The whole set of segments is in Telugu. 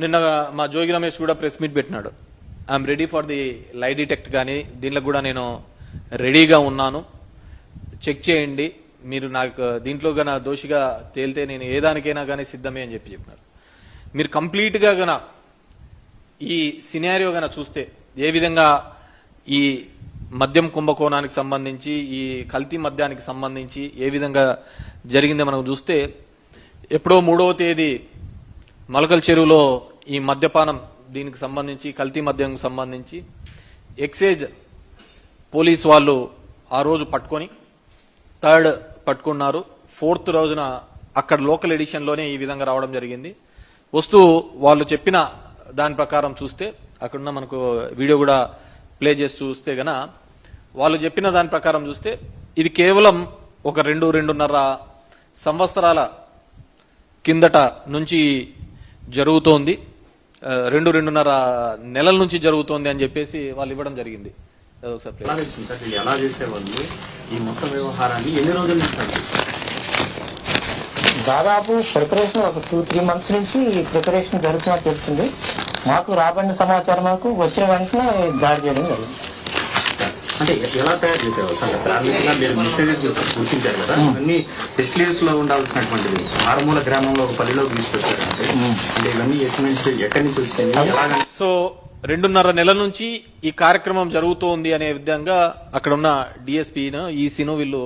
నిన్న మా జోగి రమేష్ కూడా ప్రెస్ మీట్ పెట్టినాడు. I'm ready for the lie detect కానీ దీనిలో కూడా నేను రెడీగా ఉన్నాను. చెక్ చేయండి. మీరు నాకు దీంట్లో గన దోషిగా తేలితే నేను ఏ దానికైనా కానీ సిద్ధమే అని చెప్పి చెప్పినారు. మీరు కంప్లీట్గా గన ఈ సినారియో గన చూస్తే ఏ విధంగా ఈ మద్యం కుంభకోణానికి సంబంధించి ఈ కల్తీ మద్యానికి సంబంధించి ఏ విధంగా జరిగిందో మనం చూస్తే ఎప్పుడో మూడవ తేదీ మలకల్ చెరువులో ఈ మద్యపానం దీనికి సంబంధించి కల్తీ మద్యం సంబంధించి ఎక్సైజ్ పోలీస్ వాళ్ళు ఆ రోజు పట్టుకొని థర్డ్ పట్టుకున్నారు. ఫోర్త్ రోజున అక్కడ లోకల్ ఎడిషన్లోనే ఈ విధంగా రావడం జరిగింది. వస్తూ వాళ్ళు చెప్పిన దాని ప్రకారం చూస్తే అక్కడున్న మనకు వీడియో కూడా ప్లే చేసి చూస్తే గన వాళ్ళు చెప్పిన దాని ప్రకారం చూస్తే ఇది కేవలం ఒక రెండు రెండున్నర సంవత్సరాల కిందట నుంచి జరుగుతోంది. రెండు రెండున్నర నెలల నుంచి జరుగుతోంది అని చెప్పేసి వాళ్ళు ఇవ్వడం జరిగింది. ఎలా చేసేవాళ్ళు ఈ మొత్తం వ్యవహారాన్ని ఎన్ని రోజుల నుంచి? దాదాపు ప్రిపరేషన్ ఒక టూ త్రీ మంత్స్ నుంచి ప్రిపరేషన్ జరుగుతున్నట్టు తెలిసింది మాకు రాబడిన సమాచారం మాకు వచ్చిన వెంటనే దాడి చేయడం జరిగింది. అంటే ఎలా తయారు సార్ ప్రాథమికంగా మీరు మిషనరీస్ గుర్తించారు కదా? ఇవన్నీ ఫెసిలిటీస్లో ఉండాల్సినటువంటివి మారుమూల గ్రామంలో ఒక పల్లెలోకి తీసుకొచ్చారంటే అంటే ఇవన్నీ ఎస్టిమేట్స్ ఎక్కడి నుంచి వచ్చింది సో రెండున్నర నెలల నుంచి ఈ కార్యక్రమం జరుగుతోంది అనే విధంగా అక్కడ ఉన్న డిఎస్పీను ఈసీను వీళ్ళు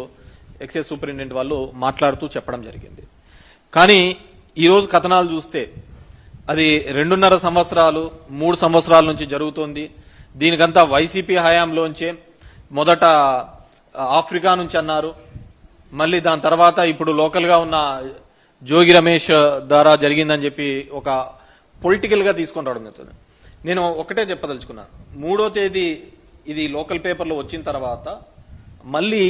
ఎక్సైజ్ సూపరింటెండెంట్ వాళ్ళు మాట్లాడుతూ చెప్పడం జరిగింది. కానీ ఈరోజు కథనాలు చూస్తే అది రెండున్నర సంవత్సరాలు మూడు సంవత్సరాల నుంచి జరుగుతోంది. దీనికంతా వైసీపీ హయాంలోంచే మొదట ఆఫ్రికా నుంచి అన్నారు. మళ్ళీ దాని తర్వాత ఇప్పుడు లోకల్గా ఉన్న జోగి రమేష్ ద్వారా జరిగిందని చెప్పి ఒక పొలిటికల్గా తీసుకొని రావడం జరుగుతుంది. నేను ఒకటే చెప్పదలుచుకున్నా. మూడో తేదీ ఇది లోకల్ పేపర్లో వచ్చిన తర్వాత మళ్ళీ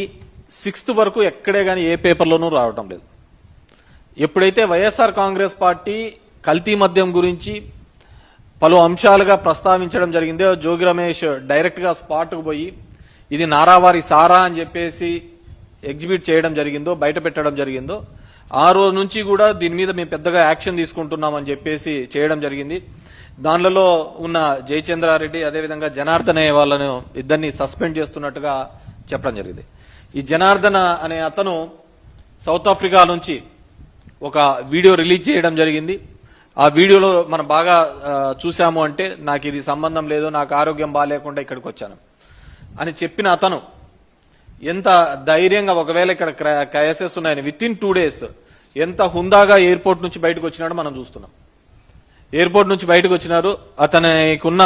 సిక్స్త్ వరకు ఎక్కడే కానీ ఏ పేపర్లోనూ రావటం లేదు. ఎప్పుడైతే వైఎస్ఆర్ కాంగ్రెస్ పార్టీ కల్తీ మద్యం గురించి పలు అంశాలుగా ప్రస్తావించడం జరిగిందో జోగి రమేష్ డైరెక్ట్గా స్పాట్కు పోయి ఇది నారావారి సారా అని చెప్పేసి ఎగ్జిబిట్ చేయడం జరిగిందో బయట పెట్టడం జరిగిందో ఆ రోజు నుంచి కూడా దీని మీద మేము పెద్దగా యాక్షన్ తీసుకుంటున్నామని చెప్పేసి చేయడం జరిగింది. దానిలో ఉన్న జయచంద్రారెడ్డి అదేవిధంగా జనార్దన్ వాళ్ళను ఇద్దరిని సస్పెండ్ చేస్తున్నట్టుగా చెప్పడం జరిగింది. ఈ జనార్దన అనే అతను సౌత్ ఆఫ్రికా నుంచి ఒక వీడియో రిలీజ్ చేయడం జరిగింది. ఆ వీడియోలో మనం బాగా చూసాము అంటే నాకు ఇది సంబంధం లేదు నాకు ఆరోగ్యం బాగాలేకుండా ఇక్కడికి వచ్చాను. అని చెప్పిన అతను ఎంత ధైర్యంగా ఒకవేళ ఇక్కడ క్రయసెస్ ఉన్నాయని విత్ ఇన్ టూ డేస్ ఎంత హుందాగా ఎయిర్పోర్ట్ నుంచి బయటకు వచ్చినాడో మనం చూస్తున్నాం. ఎయిర్పోర్ట్ నుంచి బయటకు వచ్చినారు. అతనికున్న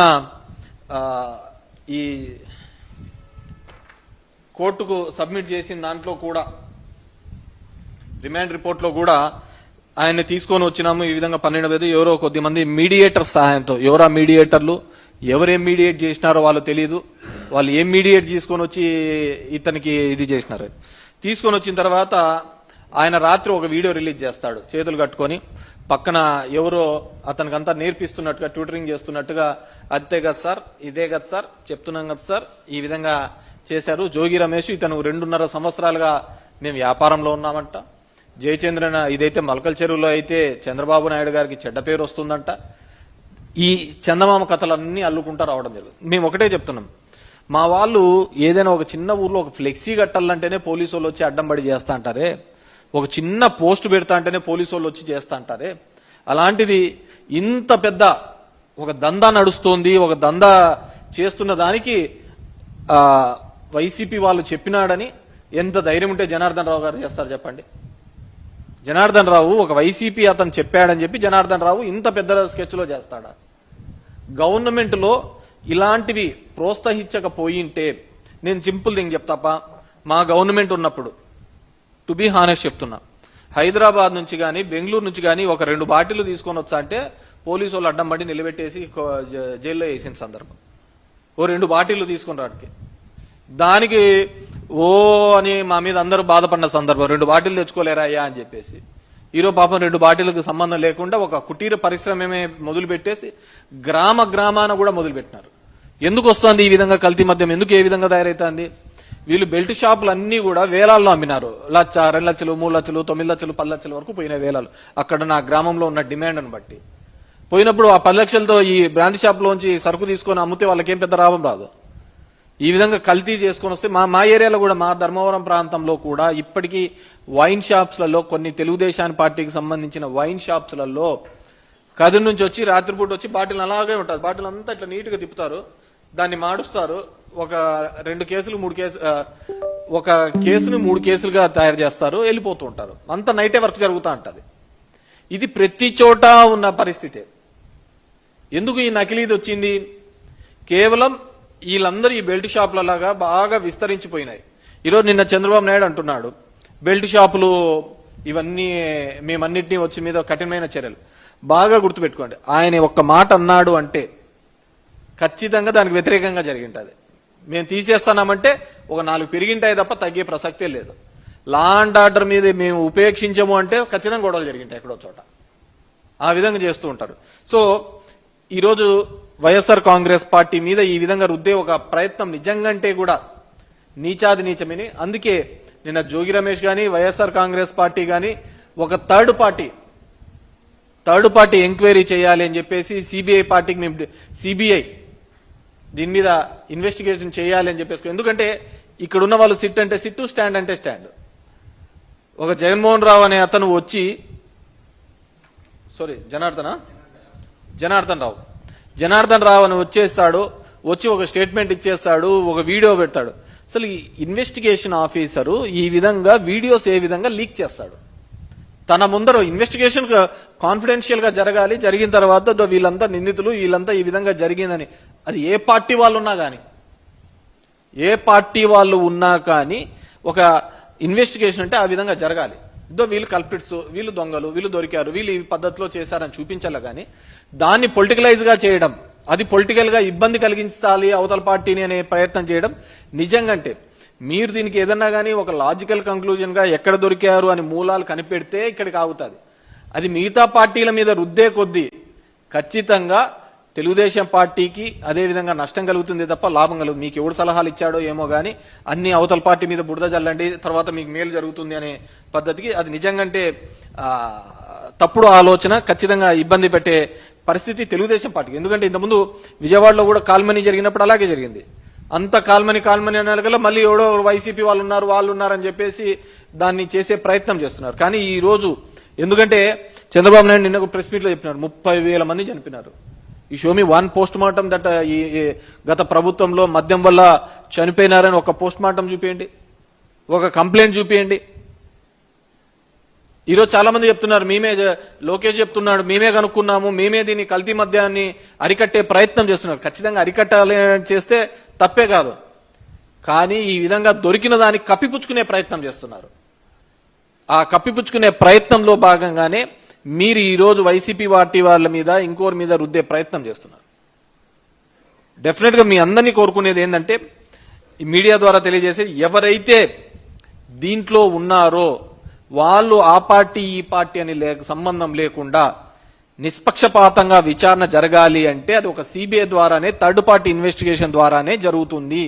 ఈ కోర్టుకు సబ్మిట్ చేసిన దాంట్లో కూడా రిమాండ్ రిపోర్ట్లో కూడా ఆయన్ని తీసుకొని వచ్చినాము. ఈ విధంగా పన్నెండు వేలు ఎవరో కొద్ది మంది మీడియేటర్ సహాయంతో ఎవరా మీడియేటర్లు ఎవరేం మీడియేట్ చేసినారో వాళ్ళు తెలియదు వాళ్ళు ఏం మీడియేట్ తీసుకొని వచ్చి ఇతనికి ఇది చేసినారు. తీసుకొని వచ్చిన తర్వాత ఆయన రాత్రి ఒక వీడియో రిలీజ్ చేస్తాడు. చేతులు కట్టుకొని పక్కన ఎవరో అతనికంతా నేర్పిస్తున్నట్టుగా ట్యూటరింగ్ చేస్తున్నట్టుగా అంతే కదా సార్ ఇదే కదా సార్ చెప్తున్నాం కదా సార్ ఈ విధంగా చేశారు. జోగి రమేష్ ఇతను రెండున్నర సంవత్సరాలుగా మేము వ్యాపారంలో ఉన్నామంట. జయచంద్రన ఇదైతే మలకల్ చెరువులో అయితే చంద్రబాబు నాయుడు గారికి చెడ్డ పేరు వస్తుందంట. ఈ చందమామ కథలన్నీ అల్లుకుంటా రావడం జరుగుతుంది. మేము ఒకటే చెప్తున్నాం. మా వాళ్ళు ఏదైనా ఒక చిన్న ఊర్లో ఒక ఫ్లెక్సీ కట్టాలంటేనే పోలీసు వాళ్ళు వచ్చి అడ్డం పడి చేస్తా అంటారే? ఒక చిన్న పోస్ట్ పెడతా అంటేనే పోలీసు వాళ్ళు వచ్చి చేస్తా అంటారే? అలాంటిది ఇంత పెద్ద ఒక దందా నడుస్తోంది ఒక దందా చేస్తున్న దానికి వైసీపీ వాళ్ళు చెప్పినాడని ఎంత ధైర్యం ఉంటే జనార్దన్ రావు గారు చేస్తారు చెప్పండి. జనార్దన్ రావు ఒక వైసీపీ అతను చెప్పాడని చెప్పి జనార్దన్ రావు ఇంత పెద్ద స్కెచ్లో చేస్తాడా? గవర్నమెంట్లో ఇలాంటివి ప్రోత్సహించకపోయింటే నేను సింపుల్ థింగ్ చెప్తాపా మా గవర్నమెంట్ ఉన్నప్పుడు టు బి హానెస్ట్ చెప్తున్నా. హైదరాబాద్ నుంచి కానీ బెంగళూరు నుంచి కానీ ఒక రెండు బాటిల్ తీసుకొని వచ్చా అంటే పోలీసు వాళ్ళు అడ్డం పడి నిలబెట్టేసి జైల్లో వేసిన సందర్భం. ఓ రెండు బాటిల్ తీసుకుని రాడికి దానికి ఓ అని మా మీద అందరూ బాధపడిన సందర్భం. రెండు బాటిల్ తెచ్చుకోలేరా అయ్యా అని చెప్పేసి. ఈరోజు పాపం రెండు బాటిల్కి సంబంధం లేకుండా ఒక కుటీర పరిశ్రమమే మొదలు పెట్టేసి గ్రామ గ్రామాన కూడా మొదలు పెట్టినారు ఎందుకు వస్తుంది ఈ విధంగా కల్తీ మద్యం? ఎందుకు ఏ విధంగా తయారైతుంది? వీళ్ళు బెల్ట్ షాపులు అన్ని కూడా వేలాల్లో అమ్మినారు. లచ్చ రెండు లక్షలు మూడు లక్షలు తొమ్మిది లక్షలు పది లక్షల వరకు పోయిన వేలాలు. అక్కడ నా గ్రామంలో ఉన్న డిమాండ్ను బట్టి. పోయినప్పుడు ఆ పది లక్షలతో ఈ బ్రాంచ్ షాప్లోంచి సరుకు తీసుకొని అమ్మితే వాళ్ళకేం పెద్ద లాభం రాదు. ఈ విధంగా కల్తీ చేసుకొని వస్తే మా మా ఏరియాలో కూడా మా ధర్మవరం ప్రాంతంలో కూడా ఇప్పటికీ వైన్ షాప్స్లలో కొన్ని తెలుగుదేశాన్ని పార్టీకి సంబంధించిన వైన్ షాప్స్లలో కదిరి నుంచి వచ్చి రాత్రిపూట వచ్చి బాటిల్ అలాగే ఉంటుంది. బాటిల్ అంతా ఇట్లా నీట్గా తిప్పుతారు. దాన్ని మాడుస్తారు ఒక రెండు కేసులు మూడు కేసు ఒక కేసుని మూడు కేసులుగా తయారు చేస్తారు వెళ్ళిపోతూ ఉంటారు. అంత నైటే వర్క్ జరుగుతూ ఉంటుంది. ఇది ప్రతి చోట ఉన్న పరిస్థితే. ఎందుకు ఈ నకిలీది వచ్చింది? కేవలం వీళ్ళందరూ ఈ బెల్ట్ షాపుల లాగా బాగా విస్తరించిపోయినాయి. ఈరోజు నిన్న చంద్రబాబు నాయుడు అంటున్నాడు బెల్ట్ షాపులు ఇవన్నీ మేమన్నిటినీ వచ్చి మీద కఠినమైన చర్యలు. బాగా గుర్తుపెట్టుకోండి. ఆయన ఒక్క మాట అన్నాడు అంటే ఖచ్చితంగా దానికి వ్యతిరేకంగా జరిగింటది. మేము తీసేస్తున్నామంటే ఒక నాలుగు పెరిగింటాయి తప్ప తగ్గే ప్రసక్తే లేదు. లా అండ్ ఆర్డర్ మీద మేము ఉపేక్షించము అంటే ఖచ్చితంగా గొడవలు జరిగింటాయి ఎక్కడో చోట. ఆ విధంగా చేస్తూ ఉంటారు. సో ఈరోజు వైఎస్ఆర్ కాంగ్రెస్ పార్టీ మీద ఈ విధంగా రుద్దే ఒక ప్రయత్నం నిజంగంటే కూడా నీచాది నీచమని. అందుకే నిన్న జోగి రమేష్ కానీ వైఎస్ఆర్ కాంగ్రెస్ పార్టీ కానీ ఒక third party third party enquiry చేయాలి అని చెప్పేసి సిబిఐ పార్టీకి మేము సిబిఐ దీని మీద ఇన్వెస్టిగేషన్ చేయాలి అని చెప్పేసి ఎందుకంటే ఇక్కడ ఉన్న వాళ్ళు సిట్ అంటే సిట్టు స్టాండ్ అంటే స్టాండ్ ఒక జగన్మోహన్ రావు అనే అతను వచ్చి సారీ జనార్దనా? జనార్దన్ రావు. జనార్దన్ రావు అని వచ్చేస్తాడు. వచ్చి ఒక స్టేట్మెంట్ ఇచ్చేస్తాడు. ఒక వీడియో పెడతాడు. అసలు ఈ ఇన్వెస్టిగేషన్ ఆఫీసరు ఈ విధంగా వీడియోస్ ఏ విధంగా లీక్ చేస్తాడు? తన ముందర ఇన్వెస్టిగేషన్ కాన్ఫిడెన్షియల్గా జరగాలి. జరిగిన తర్వాత వీళ్ళంతా నిందితులు వీళ్ళంతా ఈ విధంగా జరిగిందని. అది ఏ పార్టీ వాళ్ళు ఉన్నా కానీ ఏ పార్టీ వాళ్ళు ఉన్నా కానీ ఒక ఇన్వెస్టిగేషన్ అంటే ఆ విధంగా జరగాలి. ఇదో వీళ్ళు కల్పిట్స్ వీళ్ళు దొంగలు వీళ్ళు దొరికారు వీళ్ళు ఈ పద్ధతిలో చేశారని చూపించాలి కానీ దాన్ని పొలిటికలైజ్గా చేయడం అది పొలిటికల్గా ఇబ్బంది కలిగించాలి అవతల పార్టీని అనే ప్రయత్నం చేయడం నిజంగా అంటే మీరు దీనికి ఏదన్నా కానీ ఒక లాజికల్ కంక్లూజన్గా ఎక్కడ దొరికారు అని మూలాలు కనిపెడితే ఇక్కడికి ఆగుతుంది. అది మిగతా పార్టీల మీద రుద్దే కొద్దీ ఖచ్చితంగా తెలుగుదేశం పార్టీకి అదేవిధంగా నష్టం కలుగుతుంది తప్ప లాభం కలుగుతుంది మీకు ఎవడు సలహాలు ఇచ్చాడో ఏమో కానీ అన్ని అవతల పార్టీ మీద బురద జల్లండి తర్వాత మీకు మేలు జరుగుతుంది అనే పద్ధతికి అది నిజంగంటే తప్పుడు ఆలోచన ఖచ్చితంగా ఇబ్బంది పెట్టే పరిస్థితి తెలుగుదేశం పార్టీకి. ఎందుకంటే ఇంతకుముందు విజయవాడలో కూడా కాల్మనీ జరిగినప్పుడు అలాగే జరిగింది. అంత కాల్మని కాల్మని అనగల మళ్ళీ ఎవడో వైసీపీ వాళ్ళు ఉన్నారు వాళ్ళు ఉన్నారని చెప్పేసి దాన్ని చేసే ప్రయత్నం చేస్తున్నారు. కానీ ఈ రోజు ఎందుకంటే చంద్రబాబు నాయుడు నిన్న ప్రెస్ మీట్లో చెప్పినారు ముప్పై వేల మంది చనిపోయినారు. ఈ Xiaomi one post mortem that ఈ గత ప్రభుత్వంలో మద్యం వల్ల చనిపోయినారని ఒక పోస్ట్ మార్టం చూపించండి ఒక కంప్లైంట్ చూపించండి ఈరోజు చాలా మంది చెప్తున్నారు మేమే లోకేష్ చెప్తున్నాడు మేమే కనుక్కున్నాము మేమే దీన్ని కల్తీ మద్యాన్ని అరికట్టే ప్రయత్నం చేస్తున్నారు. ఖచ్చితంగా అరికట్టాలి చేస్తే తప్పే కాదు. కానీ ఈ విధంగా దొరికిన దాన్ని కప్పిపుచ్చుకునే ప్రయత్నం చేస్తున్నారు. ఆ కప్పిపుచ్చుకునే ప్రయత్నంలో భాగంగానే మీరు ఈరోజు వైసీపీ పార్టీ వాళ్ళ మీద ఇంకోరి మీద రుద్దే ప్రయత్నం చేస్తున్నారు. డెఫినెట్గా మీ అందరినీ కోరుకునేది ఏంటంటే ఈ మీడియా ద్వారా తెలియజేసేది ఎవరైతే దీంట్లో ఉన్నారో వాళ్ళు ఆ పార్టీ ఈ పార్టీ అని లే సంబంధం లేకుండా నిష్పక్షపాతంగా విచారణ జరగాలి అంటే అది ఒక సిబిఐ ద్వారానే థర్డ్ పార్టీ ఇన్వెస్టిగేషన్ ద్వారానే జరుగుతుంది.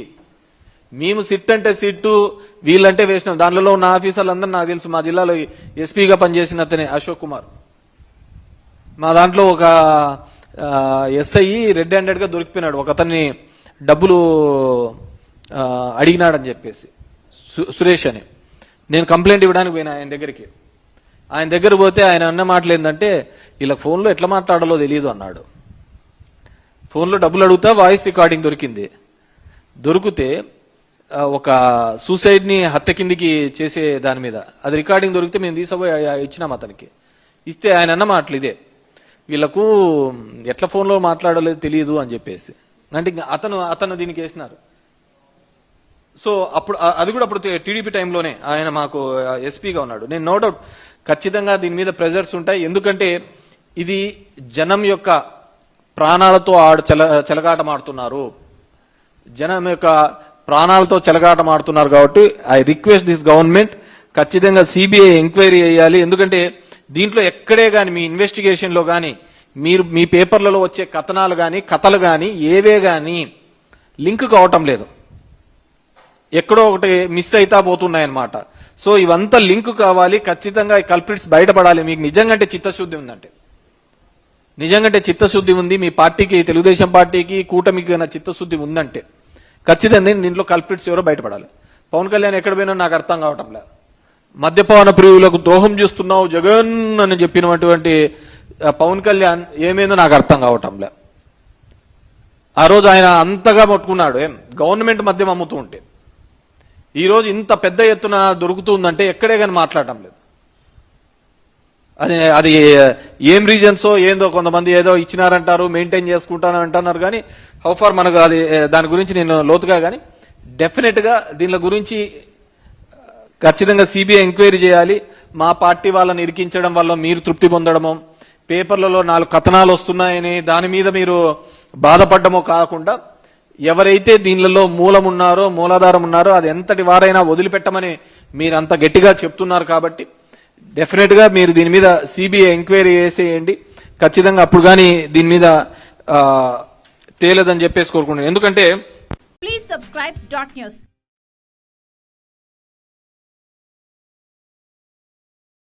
మేము సిట్ అంటే సిట్టు వీళ్ళంటే వేసినాం. దానిలో ఉన్న ఆఫీసర్లందరూ నాకు తెలుసు. మా జిల్లాలో ఎస్పీగా పనిచేసిన అతనే అశోక్ కుమార్. మా దాంట్లో ఒక ఎస్ఐ రెడ్ హ్యాండెడ్గా దొరికిపోయినాడు. ఒక అతన్ని డబ్బులు అడిగినాడని చెప్పేసి. సు- సురేష్ అని. నేను కంప్లైంట్ ఇవ్వడానికి పోయినా ఆయన దగ్గరికి. ఆయన దగ్గర పోతే ఆయన అన్న మాటలు ఏంటంటే వీళ్ళకి ఫోన్లో ఎట్లా మాట్లాడాలో తెలియదు అన్నాడు. ఫోన్లో డబ్బులు అడుగుతా వాయిస్ రికార్డింగ్ దొరికింది. దొరికితే ఒక సూసైడ్ని హత్య కిందికి చేసే దాని మీద. అది రికార్డింగ్ దొరికితే మేము తీసుకుపోయి ఇచ్చినాం అతనికి. ఇస్తే ఆయన అన్న మాటలు ఇదే. వీళ్ళకు ఎట్లా ఫోన్లో మాట్లాడలేదు తెలియదు అని చెప్పేసి. అంటే అతను అతను దీనికి వేసినారు. సో అప్పుడు అది కూడా అప్పుడు టీడీపీ టైంలోనే ఆయన మాకు ఎస్పీగా ఉన్నాడు. నేను నో డౌట్ ఖచ్చితంగా దీని మీద ప్రెజర్స్ ఉంటాయి. ఎందుకంటే ఇది జనం యొక్క ప్రాణాలతో ఆడు చెల చెలగాటమాడుతున్నారు. జనం యొక్క ప్రాణాలతో చెలగాటమాడుతున్నారు కాబట్టి ఐ రిక్వెస్ట్ దిస్ గవర్నమెంట్ ఖచ్చితంగా సిబిఐ ఎంక్వైరీ చేయాలి. ఎందుకంటే దీంట్లో ఎక్కడే కానీ మీ ఇన్వెస్టిగేషన్లో మీరు మీ పేపర్లలో వచ్చే కథనాలు కానీ కథలు కానీ ఏవే కానీ లింక్ కావటం లేదు. ఎక్కడో ఒకటి మిస్ అయితా పోతున్నాయన్నమాట. సో ఇవంతా లింక్ కావాలి. ఖచ్చితంగా ఈ కల్ప్రిట్స్ బయటపడాలి. మీకు నిజంగా అంటే చిత్తశుద్ధి ఉందంటే. నిజంగానే చిత్తశుద్ధి ఉంది. మీ పార్టీకి తెలుగుదేశం పార్టీకి కూటమికి చిత్తశుద్ధి ఉందంటే. ఖచ్చితంగా దీంట్లో కల్పిట్స్ ఎవరో బయటపడాలి. పవన్ కళ్యాణ్ ఎక్కడ పోయినా నాకు అర్థం కావటం లేదు. మద్యపాన ప్రియులకు ద్రోహం చేస్తున్నావు జగన్ అని చెప్పినటువంటి పవన్ కళ్యాణ్ ఏమైందో నాకు అర్థం కావటం లే ఆ రోజు ఆయన అంతగా పట్టుకున్నాడు. ఏం? గవర్నమెంట్ మద్యం అమ్ముతూ ఉంటే. ఈరోజు ఇంత పెద్ద ఎత్తున దొరుకుతుందంటే ఎక్కడే కానీ మాట్లాడటం లేదు. అది అది ఏం రీజన్సో ఏందో కొంతమంది ఏదో ఇచ్చినారంటారు మెయింటైన్ చేసుకుంటాను అంటున్నారు కానీ హౌ ఫార్ మనకు అది దాని గురించి నేను లోతుగా కానీ డెఫినెట్గా దీని గురించి ఖచ్చితంగా సిబిఐ ఎంక్వైరీ చేయాలి. మా పార్టీ వాళ్ళని ఇరికించడం వల్ల మీరు తృప్తి పొందడము పేపర్లలో నాలుగు కథనాలు వస్తున్నాయని దాని మీద మీరు బాధపడ్డమో కాకుండా ఎవరైతే దీనిలలో మూలం ఉన్నారో మూలాధారం ఉన్నారో అది ఎంతటి వారైనా వదిలిపెట్టమని మీరు అంత గట్టిగా చెప్తున్నారు కాబట్టి డెఫినెట్గా మీరు దీని మీద సిబిఐ ఎంక్వైరీ చేసేయండి. ఖచ్చితంగా అప్పుడు కానీ దీని మీద ఆ, తేలేదని చెప్పేసి కోరుకుంటున్నాను. ఎందుకంటే ప్లీజ్ సబ్స్క్రైబ్ డాట్ న్యూస్